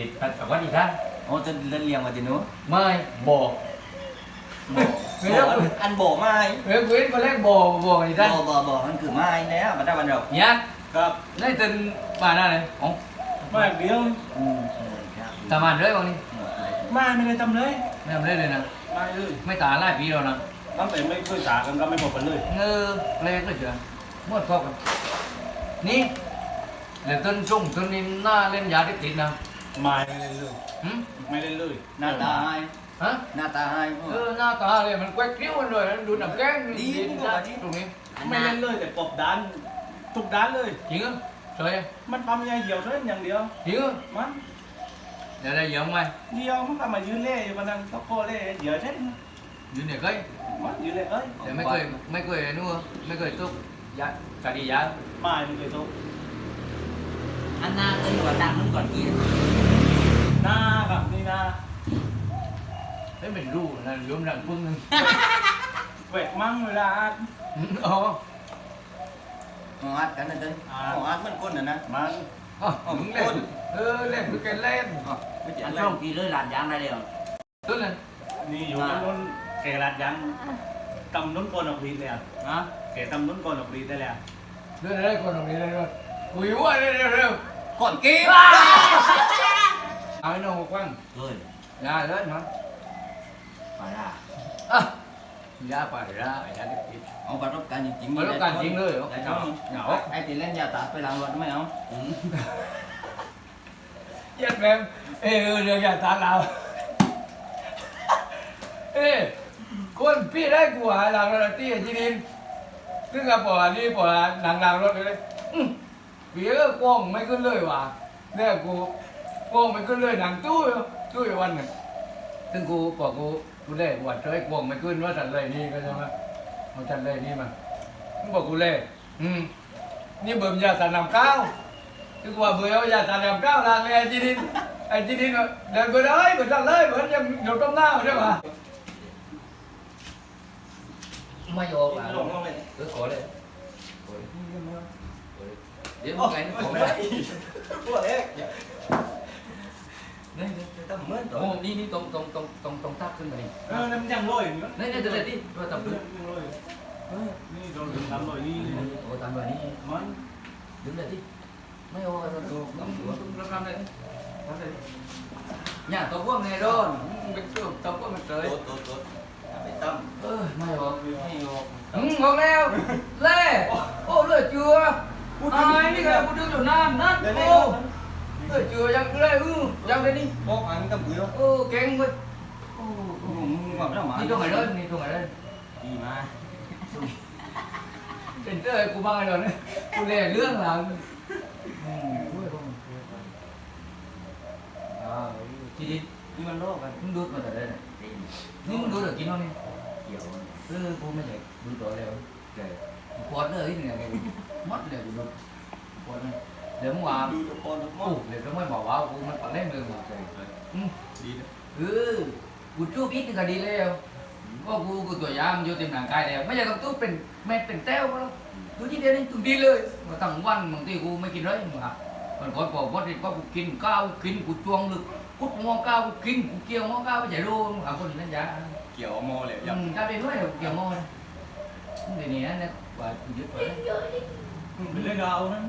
ติดกับวัดอีกท่านโอ้จะเล่นเรียงมาจีนู้ไม่บอกโบอันโบไม้เฮ้ยกูเห็นคนแรกบอกบอกอีกโบท่านโบโบมันคือไม้แล้วมันได้วันเดียวเนี่ยครับได้ตึนมาหน้าเลยอ๋อมาเดียวอืมานเลยบางนี้มาไม่ได้ทำเลยไม่ทำเลยเลยนะไมาเลยไม่ตาไล่ปีแล้วนะตั้งแต่ไม่เคยจ่ากันก็ไม่บอกกันเลยเงอแรกก็เจอมดพอกันนี่เดี๋ยวต้นจุ่มต้นนี้หน้าเล่นยาที่ติดนะ มาไม่เล่นเลยหึไม่เล่นเลยหน้าตาให้ฮะหน้าตาให้เออหน้าตาเลยมันแกวกคิ้วมันเลยดูหนังแก้งดีหน้าที่ตรงนี้ไม่เล่นเลยแต่กบด้านทุกด้านเลย จริงเหรอใช่มันทำยังไงเดียวเท่านั้นอย่างเดียว จริงเหรอมันเดี๋ยวได้เยอะไหมเดียวมันก็มายืนเล่อยู่มันนั่งตะโกเล่เดียวเช่นอยู่เนี่ยก็ มันยืนเล่เอ้ยแต่ไม่เคยไม่เคยนู่นไม่เคยทุบยาคดียามาไม่เคยทุกอันหน้าก็อยู่กับดังมันก่อนกิน หน้ากับนี่หน้า ไม่ เป็นรูนะรวมดังพึ่งนึงเวทมั่งเวลาอ๋อหออัดกันนะเต้นหออัดมันก้นนะนะมันอ๋อมึงเล่นเออเล่นคือแกเล่นไม่ใช่อันช่องปีเลยหลานยางได้เดียวตัวนั้นนี่อยู่กันนู้นแกรัดยังตำนู้นก่อนออกรีดเลยอะฮะแกตำนู้นก่อนออกรีดได้เลยอะเรื่องอะไรคนตรงนี้เลยคุยว่าเร็วเร็วก่อนกินเอาไอ้น้องกว้างเฮ้ยยาเลยมั้งไปละอะยาไปละยาเด็กติด เอาประสบการณ์จริงๆประสบการณ์จริงเลยเหรอได้ครับเหงา ไอ้ตีเล่นยาตัดไปล้างรถไม่เอาเย็ดแม่เออเรื่องยาตาเราเอ้คนพี่ได้กูหาหลังรถที่จีนินซึ่งกับปอนี่ปอหนังหลังรถเลยพี่ก็กล้องไม่ขึ้นเลยว่ะเนี่ยกูกล้องไม่ขึ้นเลยหนังตู้ตู้อยู่วันหนึ่งซึ่งกูปอกู กูเล่หวัดเจ้ยกวงไม่ขึ้นว่าจันเลยนี่ก็ใช่ไหมเอาจันเลยนี่มามึงบอกกูเล่อืมนี่เบิ่มยาสารนำก้าวคือว่าเบื่อยาสารนำก้าวลางไอ้จีดินไอ้จีนินเดินไปเลยเหมือนจันเลยเหมือนยังหยดต้มหน้าใช่ไหมไม่ยอมอะลงลงเลยออขอเลยเดี๋ยวมึงไงนี่ของไปพวกเอ๊ะนี่ต้องเหมือนตัวนี่นี่ตรงตรงตรง อน้ำยังลอยอยู่นะ đây đây đây đi rồi tập đứng ยังลอยนี่โดนถึงน้ำลอยนี่ ôi tạm rồi đi มัน đứng đây đi mấy ô rồi tụi tụi tụi làm đây làm đây nhà tao có nghe rồi biết chưa tao có mặt โด trời ดโดดโดดไปตั้ม ơ mày rồi ให้โย Ừ, ngon leo Lê Ô, lửa chưa Ai đi kìa, cô đưa chỗ nam nát Ô Lửa chưa, dăng Lê, ừ Dăng đây đi บอกอันตั้มปุ๋ย Ô, kén với Ô, มึงบอกแล้วหมา đi cho mày lên, đi cho mày lên ดี มา Trên trời, cô băng rồi đấy Cô lè lương là Ừ, ui, không À, chị đi นี่มันโลกกัน Không đút mà tại đây này Nhưng không đút được kín không đi เกี่ยว Cứ cô mới chạy Đút đó leo Kệ Quạt nữa ấy này này Mất leo của đút Quạt này Để muốn làm ดูตะโกนตะโกโอ้นเดี๋ยวต้องไม่บอกว่ากูมันปัดเล่นมือหมดเลยอืมดีนะเออ กูจู้พิษก็ดีแล้วก็กูกูตัวยามอยู่เต็มร่างกายแล้วไม่ใช่ต้องตู้เป็นแม่เป็นแต้วก็แล้วดูที่เดียวนี่ตุ้ดีเลยมาตั้งวันบางทีกูไม่กินเลยมึงอะมันก่อนบอกว่าที่ว่ากูกินข้าวกินกูจวงลึกกุดหม้อข้าวกูกินกูเกี่ยวหม้อข้าวไม่ใช่รู้มึงหาคนนั่นยาเกี่ยวโมเลยอืมข้าวเป็นด้วยเดี๋ยวเกี่ยวหม้อเลยเดี๋ยวนี้นะว่ากูยึดไปเป็นเรื่องเอานะ